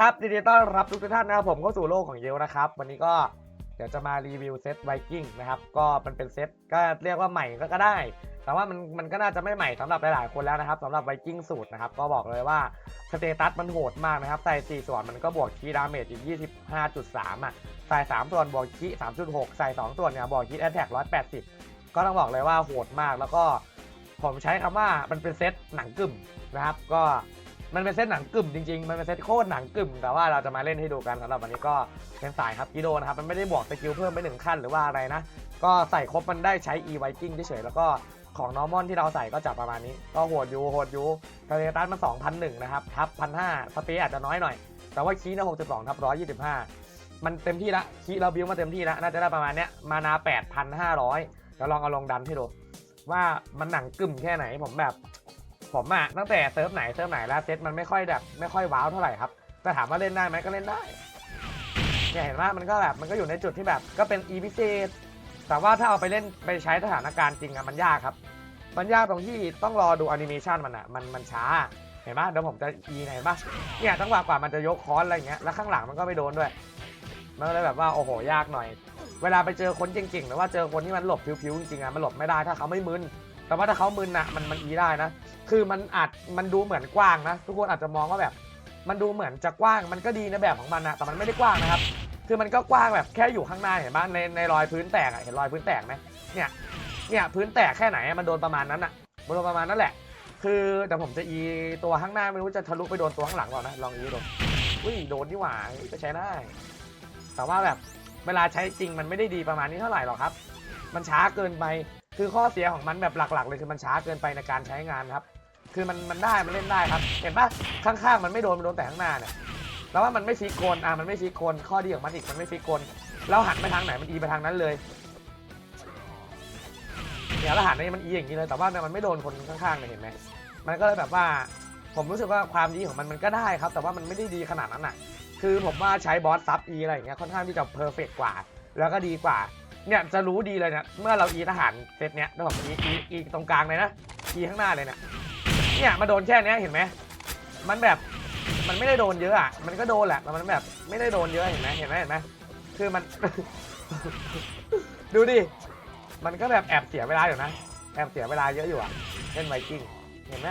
ครับยินดีต้อนรับทุกท่านนะครับผมเข้าสู่โลกของเยลนะครับ วันนี้ก็เดี๋ยวจะมารีวิวเซตไวกิ้งนะครับ ก็มันเป็นเซตก็เรียกว่าใหม่ก็กได้ แต่ว่ามันมันก็น่าจะไม่ใหม่สำหรับหลายๆคนแล้วนะครับสำหรับไวกิ้งสูตรนะครับ ก็บอกเลยว่าสเตตัสมันโหดมากนะครับ ใส่ 4 ส่วนมันก็บวกคีดาเมจอีก25.3 อะ ใส่ 3 ส่วนบวกคี3.6 ใส่ 2 ส่วนเนี่ยบวกคีแอตแทก180 ก็ต้องบอกเลยว่าโหดมากแล้วก็ผมใช้คำว่ามันเป็นเซตหนังกึ่มนะครับ ก็ มันเป็นเซตหนังกึ่มจริงๆ มันเป็นเซตโคตรหนังกึ่ม แต่ว่าเราจะมาเล่นให้ดูกันสำหรับวันนี้ก็เป็นสายครับกิโดนะครับ มันไม่ได้บวกสกิลเพิ่มไปหนึ่งขั้นหรือว่าอะไรนะ ก็ใส่ครบมันได้ใช้ e viking เฉยๆ แล้วก็ของ normal ที่เราใส่ก็จับประมาณนี้ ก็โหดอยู่โหดอยู่สเตตัสมัน2,001นะครับ ทับ1,500สเปซอาจจะน้อยหน่อย แต่ว่าคีย์นะ62ทับ125 มันเต็มที่ละ คีเราบิวมาเต็มที่ล้วน่าจะได้ประมาณเนี้ย มานา 8,500เดี๋ยวลองเอาลงดันให้ดูว่ามันหนังกึ่มแค่ไหนผมแบบ ผมอะตั้งแต่เซิร์ฟไหนเซิร์ฟไหนแล้วเซตมันไม่ค่อยแบบไม่ค่อยว้าวเท่าไหร่ครับแต่ถามว่าเล่นได้ไหมก็เล่นได้เนี่ยเห็นว่ามันก็แบบมันก็อยู่ในจุดที่แบบก็เป็นอีพิเศษแต่ว่าถ้าเอาไปเล่นไปใช้สถานการณ์จริงอะมันยากครับ มันยากตรงที่ต้องรอดูแอนิเมชันมันอะมันมันช้าเห็นปะเดี๋ยวผมจะอีไหนปะเนี่ยจังหวะกว่ามันจะยกคอนอะไรเงี้ยแล้วข้างหลังมันก็ไม่โดนด้วยมันก็เลยแบบว่าโอ้โหยากหน่อย เวลาไปเจอคนเก่งๆหรือว่าเจอคนที่มันหลบผิวๆจริงๆอะมันหลบไม่ได้ถ้าเขาไม่มึน แต่ว่าถ้าเขามึนอะมันมันอีได้นะ คือมันอาจมันดูเหมือนกว้างนะ ทุกคนอาจจะมองว่าแบบ มันดูเหมือนจะกว้างมันก็ดีในแบบของมันนะแต่มันไม่ได้กว้างนะครับ คือมันก็กว้างแบบแค่อยู่ข้างหน้าเห็นปะในในรอยพื้นแตกอะเห็นรอยพื้นแตกไหมเนี่ยเนี่ยพื้นแตกแค่ไหนมันโดนประมาณนั้นอะมันโดนประมาณนั้นแหละ คือแต่ผมจะอีตัวข้างหน้าไม่รู้จะทะลุไปโดนตัวข้างหลังก่อนนะลองอีดูอุ้ยโดนนี่หว่าก็ใช้ได้ แต่ว่าแบบเวลาใช้จริงมันไม่ได้ดีประมาณนี้เท่าไหร่หรอกครับ มันช้าเกินไป คือข้อเสียของมันแบบหลักๆ เลยคือมันช้าเกินไปในการใช้งานครับ คือมันมันได้มันเล่นได้ครับ เห็นปะข้างๆมันไม่โดนมันโดนแต่ข้างหน้าเนี่ยแล้วว่ามันไม่ฟิกโคนอะมันไม่ฟิกโคนข้อดีของมันอีกมันไม่ฟิกโคนแล้วหันไปทางไหนมันอีไปทางนั้นเลยเนี่ยแล้วหันนี่มันอีอย่างนี้เลยแต่ว่าเนี่ยมันไม่โดนคนข้างๆเนี่ยเห็นไหมมันก็เลยแบบว่า ผมรู้สึกว่าความดีของมันมันก็ได้ครับ แต่ว่ามันไม่ได้ดีขนาดนั้นอะคือผมว่าใช้บอสซับอีอะไรอย่างเงี้ยค่อนข้างที่จะเพอร์เฟกกว่า แล้วก็ดีกว่า เนี่ยจะรู้ดีเลยเนี่ยเมื่อเราอีทหารเซตเนี้ยแล้วผมอีอีอีตรงกลางเลยนะอีข้างหน้าเลยเนี่ยเนี่ยมาโดนแค่เนี้ยเห็นไหมมันแบบมันไม่ได้โดนเยอะอะมันก็โดนแหละแต่มันแบบไม่ได้โดนเยอะเห็นไหมเห็นไหมเห็นไหมคือมัน ดูดิมันก็แบบแอบเสียเวลาอยู่นะแอบเสียเวลาเยอะอยู่อะเล่นไวกิ้งเห็นไหม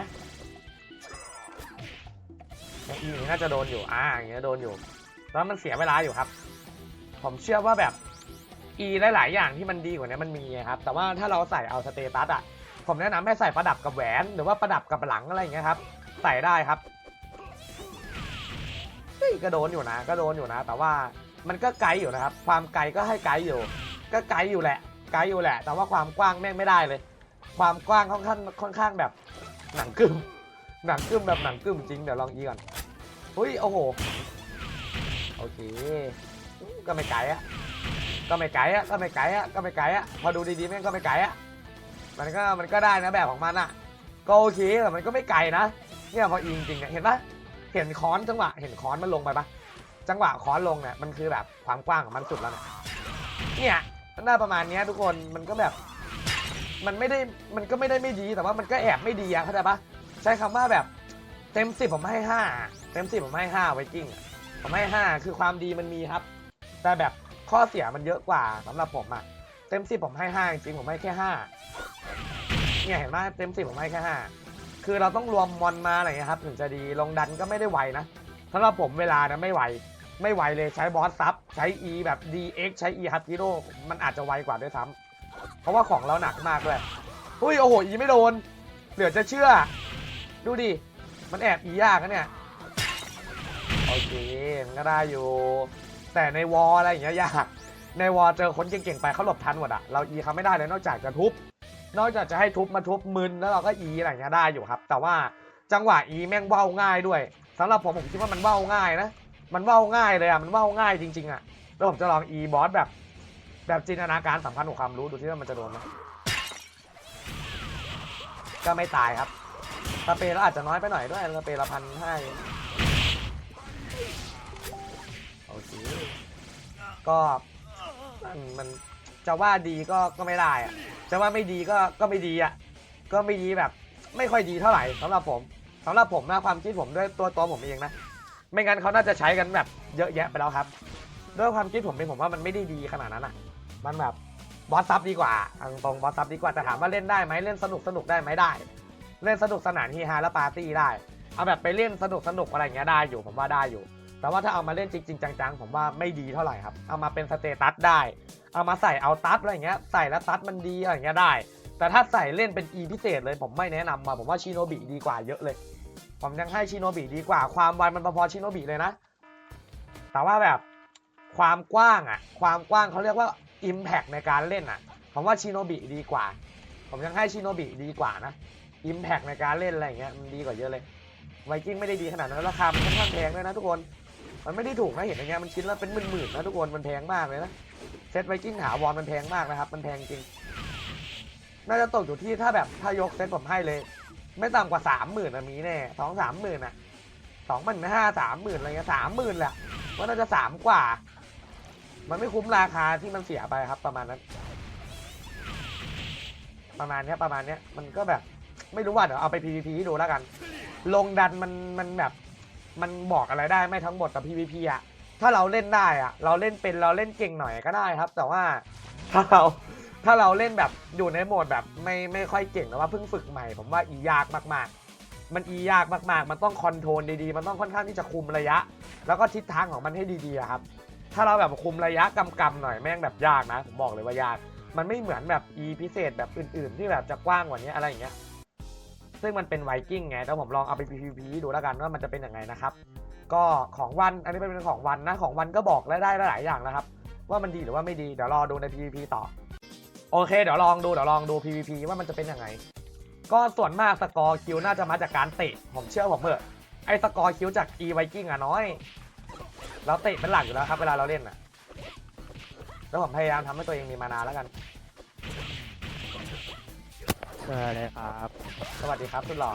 อีนี่น่าจะโดนอยู่อ่าอย่างเงี้ยโดนอยู่แล้วมันเสียเวลาอยู่ครับ ผมเชื่อว่าแบบ อีหลาย ๆ อย่างที่มันดีกว่านี้มันมีครับ แต่ว่าถ้าเราใส่เอาสเตตัสอะ ผมแนะนำให้ใส่ประดับกับแหวน หรือว่าประดับกับหลังอะไรอย่างเงี้ยครับ ใส่ได้ครับเฮ้ยก็โดนอยู่นะ ก็โดนอยู่นะ แต่ว่ามันก็ไกลอยู่นะครับ ความไกลก็ให้ไกลอยู่ ก็ไกลอยู่แหละ ไกลอยู่แหละ แต่ว่าความกว้างแม่งไม่ได้เลย ความกว้างค่อนข้างค่อนข้างแบบหนังกึมหนังกึมแบบหนังกึมจริง เดี๋ยวลองอีก่อนอุ้ย โอ้โห โอเค ก็ไม่ไกลอะ ก็ไม่ไกลอะก็ไม่ไกลอะก็ไม่ไกลอะพอดูดีๆแม่งก็ไม่ไกลอะมันก็มันก็ได้นะแบบของมันอะก็โอเคแต่มันก็ไม่ไกลนะเนี่ยพออีจริงๆเนี่ยเห็นปะเห็นค้อนจังหวะ เห็นค้อนมันลงไปปะจังหวะค้อนลงเนี่ยมันคือแบบความกว้างของมันสุดแล้วเนี่ยเนี่ยมันได้ประมาณนี้ทุกคนมันก็แบบ มันไม่ได้มันก็ไม่ได้ไม่ดีแต่ว่ามันก็แอบไม่ดีอะเข้าใจปะใช้คำว่าแบบเต็มสิบผมให้ห้าเต็มสิบผมให้ห้าไวกิ้งผมให้ห้าคือความดีมันมีครับ แต่แบบ ข้อเสียมันเยอะกว่าสำหรับผมอะเต็มสิบผมให้ห้าจริงผมให้แค่ห้าเนี่ยเห็นไหมเต็มสิบผมให้แค่ห้าคือเราต้องรวมมอนมาอะไรเงี้ยครับถึงจะดีลงดันก็ไม่ได้ไวนะสำหรับผมเวลานะไม่ไวไม่ไวเลยใช้บอสซับใช้ E แบบ DX ใช้ E ฮัตจิโร่มันอาจจะไวกว่าด้วยซ้ำเพราะว่าของเราหนักมากเลยอุ้ยโอ้โห E ไม่โดน เหลือจะเชื่อ ดูดิ มันแอบ E ยากนะเนี่ย โอเค มันก็ได้อยู่ แต่ในวอลอะไรอย่างเงี้ยยาก ในวอลเจอคนเก่งๆไปเขาหลบทันหมดอะเราอีเขาไม่ได้เลยนอกจากจะทุบ นอกจากจะให้ทุบมาทุบมึนแล้วเราก็อีอะไรอย่างเงี้ยได้อยู่ครับ แต่ว่าจังหวะอีแม่งเว้าง่ายด้วยสำหรับผมผมคิดว่ามันเว้าง่ายนะ มันเว้าง่ายเลยอะมันเว้าง่ายจริงๆอะแล้วผมจะลองอีบอสแบบ แบบจินตนาการสัมพันธ์ของความรู้ดูที่ว่ามันจะโดนไหมก็ไม่ตายครับสเปรย์แล้วอาจจะน้อยไปหน่อยด้วยสเปรย์ละพันห้า ก็มันมันจะว่าดีก็ก็ไม่ได้อะจะว่าไม่ดีก็ก็ไม่ดีอะก็ไม่ดีแบบ ไม่ค่อยดีเท่าไหร่สำหรับผมสำหรับผมนะความคิดผมด้วยตัวตัวผมเองนะไม่งั้นเขาน่าจะใช้กันแบบเยอะแยะไปแล้วครับ ด้วยความคิดผมเป็นผมว่ามันไม่ได้ดีขนาดนั้นอะมันแบบบอสซับดีกว่าเอาตรงๆบอสซับดีกว่าแต่ถามว่าเล่นได้ไหมเล่นสนุกสนุกได้ไหมได้ เล่นสนุกสนานฮีฮาและปาร์ตี้ได้ เอาแบบไปเล่นสนุกสนุกอะไรอย่างเงี้ยได้อยู่ผมว่าได้อยู่ แต่ว่าถ้าเอามาเล่นจริง ๆ จังๆ ผมว่าไม่ดีเท่าไหร่ครับ เอามาเป็นสเตตัสได้ เอามาใส่เอาตัสอะไรอย่างเงี้ย ใส่แล้วตัสมันดีอะไรอย่างเงี้ยได้ แต่ถ้าใส่เล่นเป็น E พิเศษเลยผมไม่แนะนำมาผมว่าชิโนบิดีกว่าเยอะเลย ผมยังให้ชิโนบิดีกว่า ความไวมันพอๆชิโนบิเลยนะ แต่ว่าแบบความกว้างอะความกว้างเขาเรียกว่า Impact ในการเล่นอะผมว่าชิโนบิดีกว่า ผมยังให้ชิโนบิดีกว่านะ Impact ในการเล่นอะไรอย่างเงี้ยมันดีกว่าเยอะเลยไวกิ้งไม่ได้ดีขนาดนั้นราคามันค่อนข้างแพงด้วยนะทุกคน มันไม่ได้ถูกนะเห็นอย่างเงี้ยมันชิ้นละเป็นหมื่นๆนะทุกคนมันแพงมากเลยนะเซตไวกิ้งหาวอนมันแพงมากนะครับ มันแพงจริง น่าจะตกอยู่ที่ถ้าแบบถ้ายกเซตผมให้เลย ไม่ต่ำกว่าสามหมื่นอะมีแน่สองสามหมื่นอะสองหมื่นห้าสามหมื่นอะไรเงี้ยสามหมื่นแหละว่าน่าจะสามกว่า มันไม่คุ้มราคาที่มันเสียไปครับ ประมาณนั้น ประมาณเนี้ยประมาณเนี้ยมันก็แบบ ไม่รู้ว่าเดี๋ยวเอาไป PVP ดูแล้วกัน ลงดันมันมันแบบ มันบอกอะไรได้ไม่ทั้งหมดแต่ PVP อะถ้าเราเล่นได้อะเราเล่นเป็นเราเล่นเก่งหน่อยก็ได้ครับ แต่ว่าถ้าเราถ้าเราเล่นแบบอยู่ในโหมดแบบไม่ไม่ค่อยเก่งแต่ว่าเพิ่งฝึกใหม่ ผมว่าอียากมากๆ มันอียากมากๆ มันต้องคอนโทรลดีๆ มันต้องค่อนข้างที่จะคุมระยะ แล้วก็ทิศทางของมันให้ดีๆครับ ถ้าเราแบบคุมระยะกำกำๆหน่อยแม่งแบบยากนะผมบอกเลยว่ายาก มันไม่เหมือนแบบ E พิเศษแบบอื่น ๆ ที่แบบจะกว้างกว่านี้อะไรอย่างเงี้ย ซึ่งมันเป็นไวกิ้งไงแต่ผมลองเอาไป PVP ดูแล้วกันว่ามันจะเป็นยังไงนะครับ ก็ของวันอันนี้เป็นของวันนะของวันก็บอกและได้หลายอย่างนะครับ ว่ามันดีหรือว่าไม่ดีเดี๋ยวรอดูใน PVP ต่อ โอเค เดี๋ยวลองดูเดี๋ยวลองดู PVP ว่ามันจะเป็นยังไง ก็ส่วนมากสกอร์คิวน่าจะมาจากการเตะผมเชื่อผมเถอะไอ้สกอร์คิวจาก E Viking อะน้อยเราเตะเป็นหลักอยู่แล้วครับเวลาเราเล่นอะแล้วผมพยายามทำให้ตัวเองมีมานาแล้วกัน เชิญเลยครับ สวัสดีครับสุดหล่อ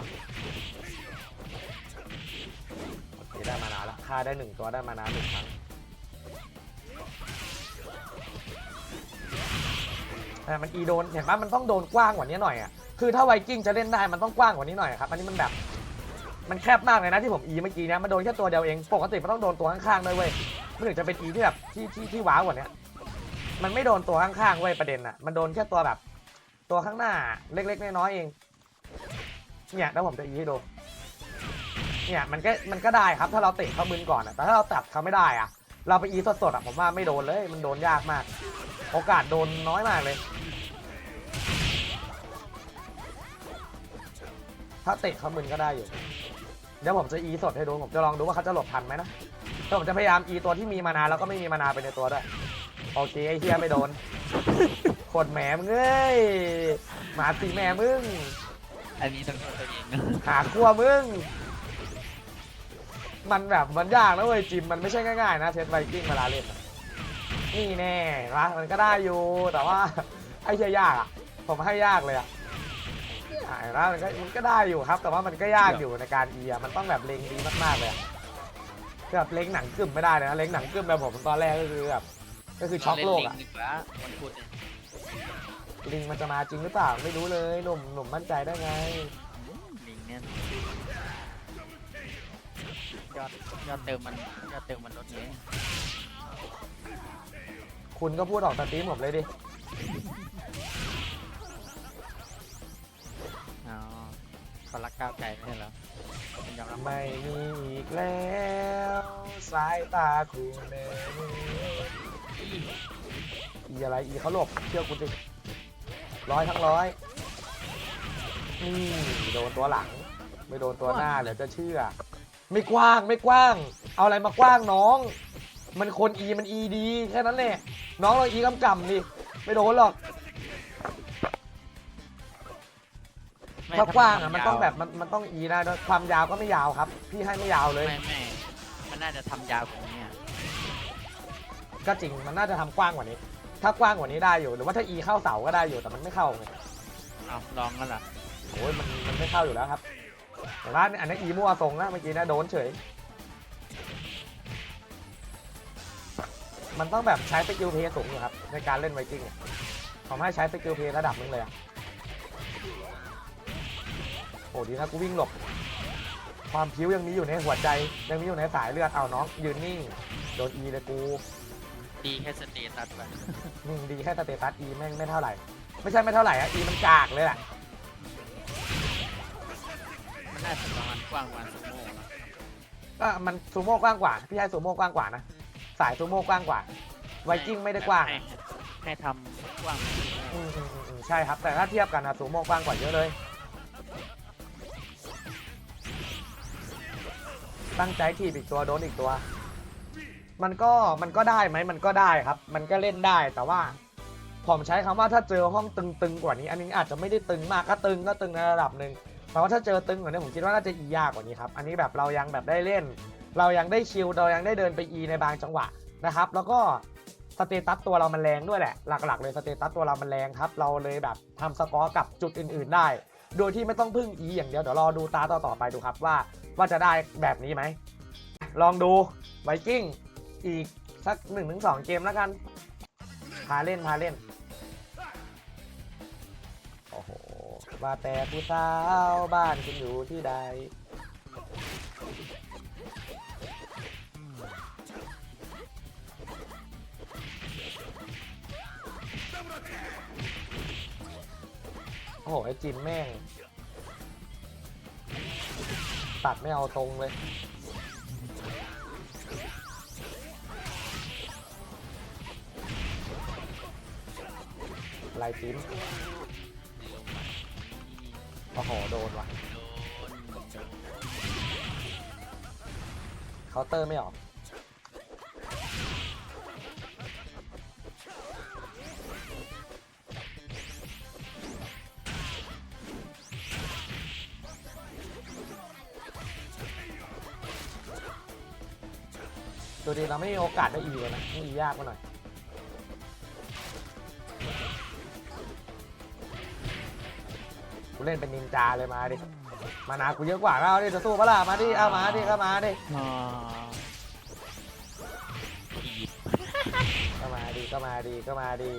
โอเคได้มานาแล้วฆ่าได้หนึ่งตัวได้มานาหนึ่งครั้งแต่มันอีโดนเห็นปะมันต้องโดนกว้างกว่านี้หน่อยอะคือถ้าไวกิ้งจะเล่นได้มันต้องกว้างกว่านี้หน่อยครับอันนี้มันแบบมันแคบมากเลยนะที่ผมอีเมื่อกี้เนี้ยมันโดนแค่ตัวเดียวเองปกติมันต้องโดนตัวข้างๆด้วยเว้ยมันถึงจะเป็นอีที่แบบที่ที่ที่ว้าวกว่านี้มันไม่โดนตัวข้างๆเว้ยประเด็นอะมันโดนแค่ตัวแบบ ตัวข้างหน้าเล็กๆน้อยๆเองเนี่ยแล้วผมจะอีให้ดูเนี่ยมันก็มันก็ได้ครับถ้าเราเตะเขามึนก่อนอะแต่ถ้าเราตัดเขาไม่ได้อะเราไปอีสดๆอะผมว่าไม่โดนเลย มันโดนยากมาก โอกาสโดนน้อยมากเลย ถ้าเตะเขามึนก็ได้อยู่เดี๋ยวผมจะอีสดให้ดูผมจะลองดูว่าเขาจะหลบทันไหมนะแต่ผมจะพยายามอีตัวที่มีมานาแล้วก็ไม่มีมานาไปในตัวด้วยโอเคไอเฮียไม่โดน ขดแหมมึงเอ้ยหมาตีแม่มึง อันนี้ต้องโทษตัวเองนะหาขั้วมึง มันแบบมันยากนะเว้ยจิมมันไม่ใช่ง่ายๆนะเซตไวกิ้งเวลาเล่นอะนี่แน่นะมันก็ได้อยู่แต่ว่า ไอ้เชี่ยยากอะ ผมให้ยากเลยอะอ่าแล้วมันก็มันก็ได้อยู่ครับ แต่ว่ามันก็ยากอยู่ในการเอียมันต้องแบบเล็งดีมากๆเลยอะคือแบบเล็งหนังกึ่มไม่ได้เลยนะเล็งหนังกึ่มแบบผมตอนแรกก็คือแบบก็คือช็อกโลกอะเนลิงดีกว่าวันพุธเนี่ย ลิงมันจะมาจริงหรือเปล่าไม่รู้เลยหนุ่มหนุ่มมั่นใจได้ไง ลิงเนี่ยยอดยอดเติมมันยอดเติมมันลดเลยคุณก็พูดออกสตรีมผมเลยดิอ๋อคนรักก้าวไกลไม่ใช่เหรอเป็นยอมรับไม่มีอีกแล้ว สายตาคุณเลย อีอะไรอีเขาหลบเชื่อกูดิร้อยทั้งร้อยนี่โดนตัวหลัง ไม่โดนตัวหน้าเดี๋ยวจะเชื่อ ไม่กว้างไม่กว้าง เอาอะไรมากว้างน้อง มันคนอีมันอีดีแค่นั้นแหละน้องเราอีกำกำดิไม่โดนหรอกไม่ถ้ากว้างอะทำมันต้องยาวแบบมันมันต้องอีนะความยาวก็ไม่ยาวครับ พี่ให้ไม่ยาวเลยไม่ไม่มันน่าจะทำยาวกว่านี้อะก็จริงมันน่าจะทำกว้างกว่านี้ ถ้ากว้างกว่านี้ได้อยู่ หรือว่าถ้า E เข้าเสาก็ได้อยู่แต่มันไม่เข้าไงเอาลองกันเหรอโอ้ยมันมันไม่เข้าอยู่แล้วครับแต่ว่าอันนี้ E มั่วทรงนะเมื่อกี้นะโดนเฉย มันต้องแบบใช้สกิลเพย์สูงอยู่ครับในการเล่นไวกิ้งอะผมให้ใช้สกิลเพย์ระดับนึงเลยอะโอ้ดีนะกูวิ่งหลบ ความพิ้วยังมีอยู่ในหัวใจยังมีอยู่ในสายเลือดเอาน้องยืนนิ่งโดนอีเลยกู ดีแค่สเตตัสไปนิ่งดีแค่สเตตัสอีแม่งไม่เท่าไหร่ ไม่ใช่ไม่เท่าไหร่อะอีมันกากเลยแหละมันน่าจะประมาณกว้างประมาณสองโมงนะก็มันซูโม่กว้างกว่า พี่ให้ซูโม่กว้างกว่านะ สายซูโม่กว้างกว่า ไวกิ้งไม่ได้กว้างให้ให้ทำกว้างอืมอืมอืมอืมใช่ครับ แต่ถ้าเทียบกันนะซูโม่กว้างกว่าเยอะเลย ตั้งใจทีบอีกตัวโดนอีกตัว มันก็มันก็ได้ไหมมันก็ได้ครับ มันก็เล่นได้แต่ว่า ผมใช้คำว่าถ้าเจอห้องตึงๆกว่านี้ อันนี้อาจจะไม่ได้ตึงมากก็ตึงก็ตึงในระดับหนึ่งแต่ว่าถ้าเจอตึงกว่านี้ผมคิดว่าน่าจะอียากกว่านี้ครับอันนี้แบบเรายังแบบได้เล่น เรายังได้ชิลเรายังได้เดินไปอีในบางจังหวะนะครับ แล้วก็สเตตัสตัวเรามันแรงด้วยแหละ หลักๆเลยสเตตัสตัวเรามันแรงครับ เราเลยแบบทำสกอร์กับจุดอื่น ๆได้ โดยที่ไม่ต้องพึ่งอีอย่างเดียวเดี๋ยวรอดูตาต่อๆไปดูครับว่าว่าจะได้แบบนี้ไหมลองดูไวกิ้ง อีกสัก1นถึงสเกมแล้วกัน พาเล่นพาเล่น โอ้โห ว่าแต่ผู้สาวบ้านคุณอยู่ที่ใดโอ้โห ไอจิมแม่ง ตัดไม่เอาตรงเลย ลายจิ้มโอ้โหโดนว่ะเคาน์เตอร์ไม่ออกดูดีเราไม่มีโอกาสได้อีเลยนะนี่อียากมาหน่อย กูเล่นเป็นนินจาเลยมาดิ มานากูเยอะกว่าเอาดิจะสู้ปะล่ะมาดิเอามาดิเข้ามาดิอ่าอีดก็มาดิก็มาดิก็มาดิ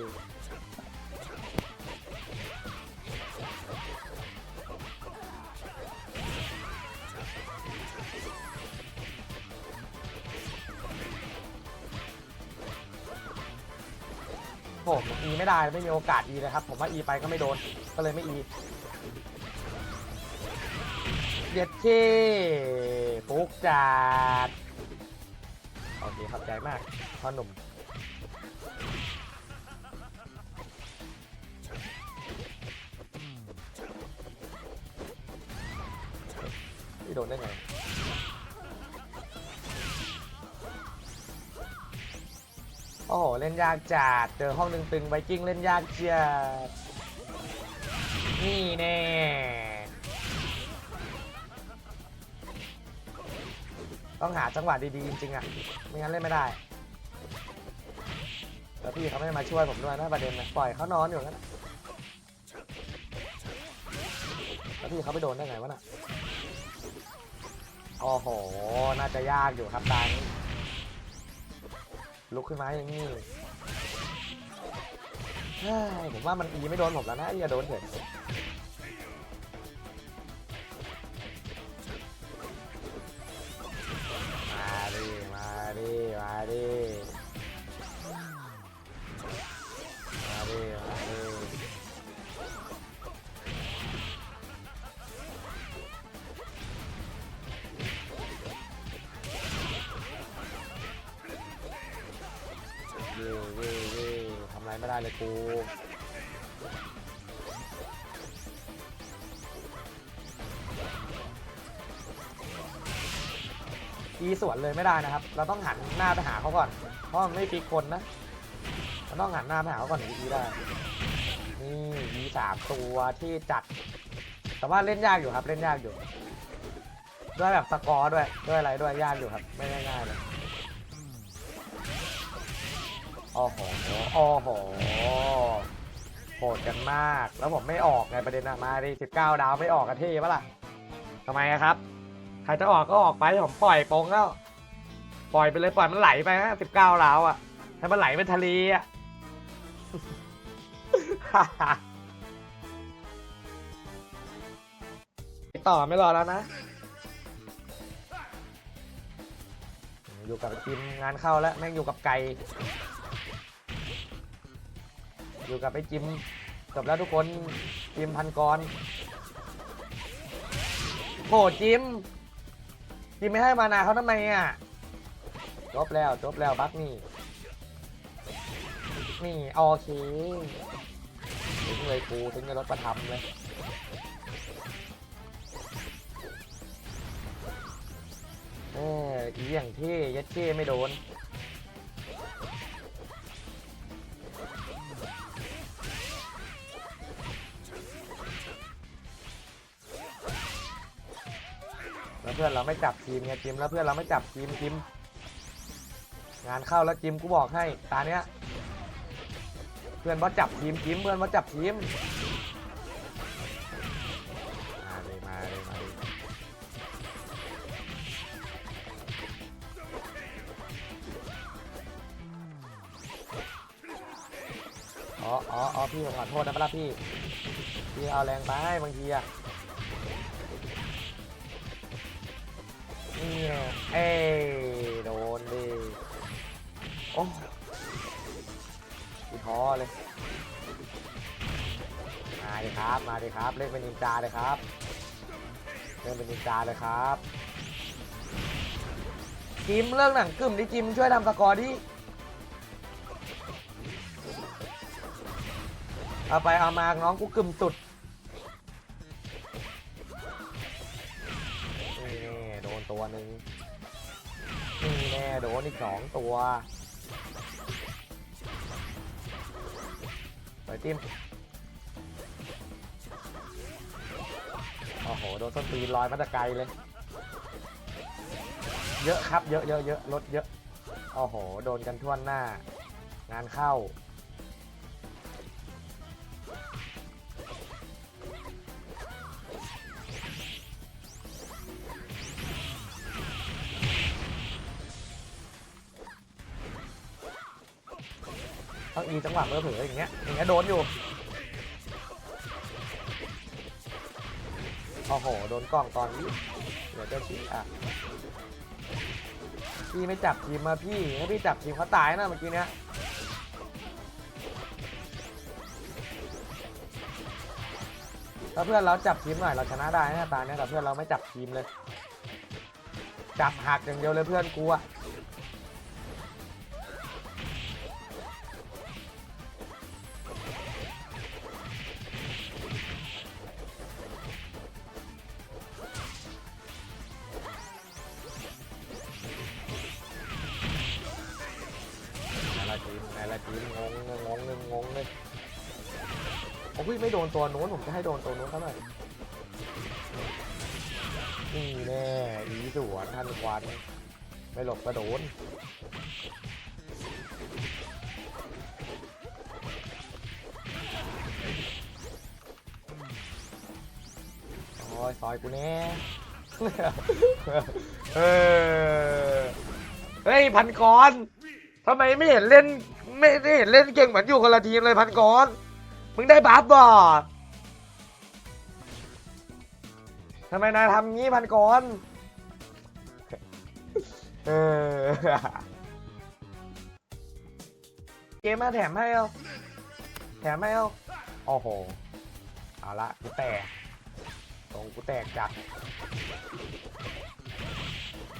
ผมอีไม่ได้ไม่มีโอกาสอีเลยครับ ผมว่าอีไปก็ไม่โดนก็เลยไม่อี เด็ดเคฟุกจัดโอเคขอบใจมากพ่อหนุ่มพี่โดนได้ไงโอ้โห เล่นยากจัด เจอห้องหนึ่งตึงไวกิ้งเล่นยากจัดนี่แน่ ต้องหาจังหวะดีๆจริงๆอะไม่งั้นเล่นไม่ได้แล้วพี่เขาไม่มาช่วยผมด้วยนะประเด็นนะปล่อยเขานอนอยู่นั่นแล้วพี่เขาไปโดนได้ไงวะน่ะโอ้โห น่าจะยากอยู่ครับตานี้ลุกขึ้นมาอย่างนี้ผมว่ามันอีไม่โดนผมแล้วนะอย่าโดนเถอะ เลยกูอีสวนเลยไม่ได้นะครับ เราต้องหันหน้าไปหาเขาก่อน เพราะมันไม่ปีกคนนะ เราต้องหันหน้าไปหาเขาก่อนถึงอีได้ นี่อีสามตัวที่จัด แต่ว่าเล่นยากอยู่ครับ เล่นยากอยู่ ด้วยแบบสกอร์ด้วย ด้วยอะไรด้วยยากอยู่ครับ ไม่ง่ายๆเลย โอ้โหโอ้โหโหดกันมาก แล้วผมไม่ออกไงประเด็นอะมาดิ19ดาวไม่ออกกันเท่ปะล่ะทำไมครับ ใครจะออกก็ออกไปผมปล่อยโปงแล้วปล่อยไปเลยปล่อยมันไหลไปฮะ19ดาวอะให้มันไหลเป็นทะเลอะต่อไม่รอแล้วนะ อยู่กับจิมงานเข้าแล้ว แม่งอยู่กับไก่ อยู่กับไอ้จิมจบแล้วทุกคนจิมพันกรโหจิมจิมไม่ให้มานาเขาทำไมอะจบแล้วจบแล้วบักนี่นี่โอเคถึงเลยกูถึงจะรถประทำเลยเอออีอย่างที่ยัดเช่ไม่โดน แล้วเพื่อนเราไม่จับทีมไงจิมแล้วเพื่อนเราไม่จับทีมจิม งานเข้าแล้วจิมกูบอกให้ตาเนี้ย เพื่อนว่าจับทีมจิมเพื่อนว่าจับทีมมาเลยมาเลยมาเลยอ๋ออ๋ออพี่ขอโทษนะพระพี่พี่เอาแรงไปบางทีอะ นี่เอ้ยโดนดิโอ้กูท้อเลย มาดิครับ มาดิครับ เล่นเป็นนินจาเลยครับ เล่นเป็นนินจาเลยครับ จิมเรื่องหนังกึ่มดิจิมช่วยทำสกอร์ดิเอาไปเอามาน้องกูกึ่มสุด หนึ่งนี่แน่โดนอีกสองตัวไปจิ้มโอ้โห โดนต้นตีนลอยมาตะไกลเลย เยอะครับ เยอะเยอะเยอะรถเยอะโอ้โห โดนกันทั่วหน้า งานเข้า ต้องอีจังหวะเมื่อเผลออย่างเงี้ยอย่างเงี้ยโดนอยู่โอ้โหโดนกล้องตอนนี้เดี๋ยวเจ้าชี้อะพี่ไม่จับทีมมาพี่ถ้าพี่จับทีมเขาตายนะเมื่อกี้เนี้ยถ้าเพื่อนเราจับทีมหน่อยเราชนะได้นะตาเนี้ยแต่เพื่อนเราไม่จับทีมเลย จับหักอย่างเดียวเลยเพื่อนกูอะ ทีมนายละทีมงงงงงงงงเลยโอ้ยไม่โดนตัวโน้นผมจะให้โดนตัวโน้นเท่าไหร่นี่แน่อีสวนทันควันไม่หลบกระโดนโอ้ยซอยกูแน่เออเฮ้ยพันกร ทำไมไม่เห็นเล่นไม่ได้เห็นเล่นเก่งเหมือนอยู่คนละทีมเลยพันกรมึงได้บัฟบ่ทำไมนายทำงี้พันกรเออเกมมาแถมให้เอาแถมให้เอาโอ้โห เอาละกูแตกตรงกูแตกจัด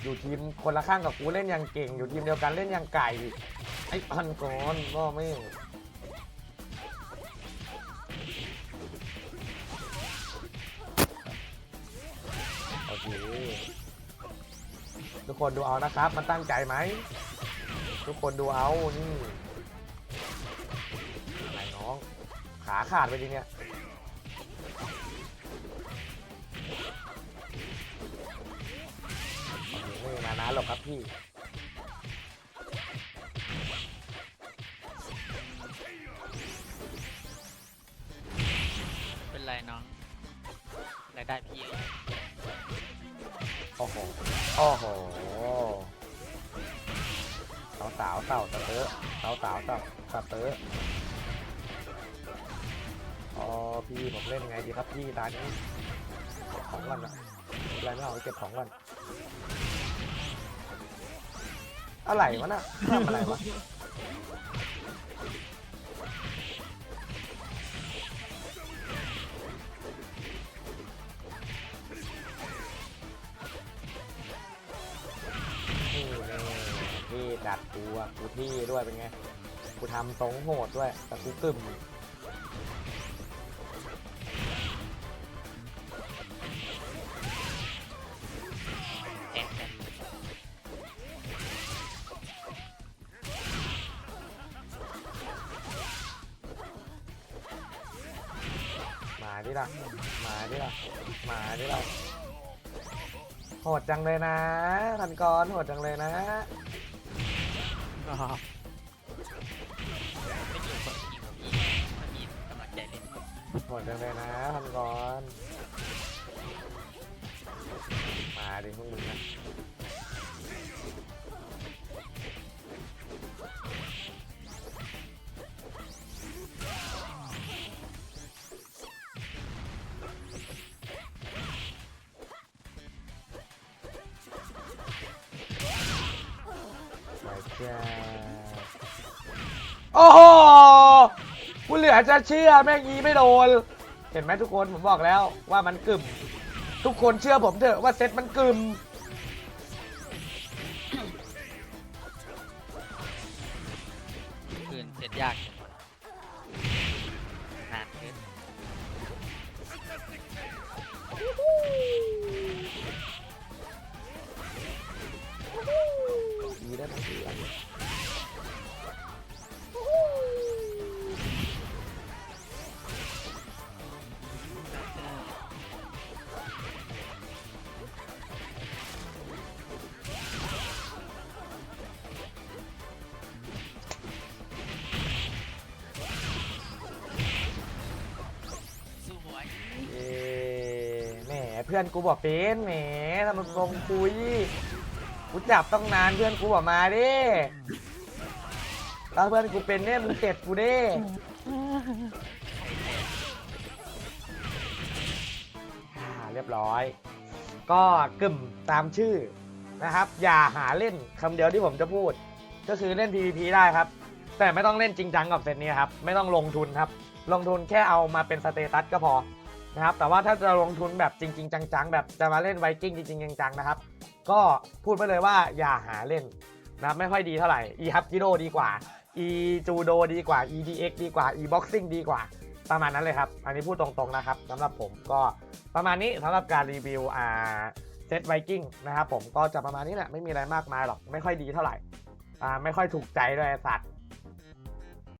อยู่ทีมคนละข้างกับกูเล่นอย่างเก่ง อยู่ทีมเดียวกันเล่นอย่างไก่ไอ้พันกรก็ไม่โอเคทุกคนดูเอานะครับ มันตั้งใจไหม ทุกคนดูเอานี่อะไรน้อง ขาขาดไปดิเนี่ยานะหรอกครับพี่ เป็นไรน้องรายได้พี่เองโอ้โห โอ้โห สาวสาวเต่าตะเตอะสาวสาวเต่าตะเตอะอ๋อพี่ผมเล่นไงดีครับพี่ตอนนี้เก็บของก่อนนะอะไรไม่เอาเก็บของก่อน อะไรวะน่ะทำอะไรวะนี่แน่ที่ดัดกูอะกูที่ด้วยเป็นไง กูทำทรงโหดด้วยแต่กูกึ่ม โหดจังเลยนะทันกรโหดจังเลยนะอ๋อไม่อยู่กับทีมพี่มันมีกำลังใจเล่นโหดจังเลยนะทันกรมาดิพวกมึง อจะเชื่อแม่งยีไม่โดน เห็นไหมทุกคนผมบอกแล้วว่ามันกึ่ม ทุกคนเชื่อผมเถอะว่าเซตมันกึ่ม พื่อนกูบอกเป็นแหมทำมันทรงคุยกูจับต้องนานเพื่อนกูบอกมาดิแล้วเพื่อนกูเป็นเนี่ยมึงเจ็บกูดิเรียบร้อย ก็กึ่มตามชื่อนะครับ อย่าหาเล่นคำเดียวที่ผมจะพูด ก็คือเล่น PVP ได้ครับ แต่ไม่ต้องเล่นจริงจังกับเซตนี้ครับ ไม่ต้องลงทุนครับ ลงทุนแค่เอามาเป็นสเตตัสก็พอ นะครับแต่ว่าถ้าจะลงทุนแบบจริง ๆ จังๆ แบบจะมาเล่นไวกิ้งจริงๆจังๆนะครับ ก็พูดไปเลยว่าอย่าหาเล่นนะไม่ค่อยดีเท่าไหร่ e h u b g i r o ดีกว่า e judo ดีกว่า e dx ดีกว่า e boxing ดีกว่า ประมาณนั้นเลยครับ อันนี้พูดตรงๆนะครับสำหรับผมก็ประมาณนี้สำหรับการรีวิวอ่าเซตไวกิ้งนะครับผมก็จะประมาณนี้แหละไม่มีอะไรมากมายหรอกไม่ค่อยดีเท่าไหร่อ่าไม่ค่อยถูกใจด้วยสัตว์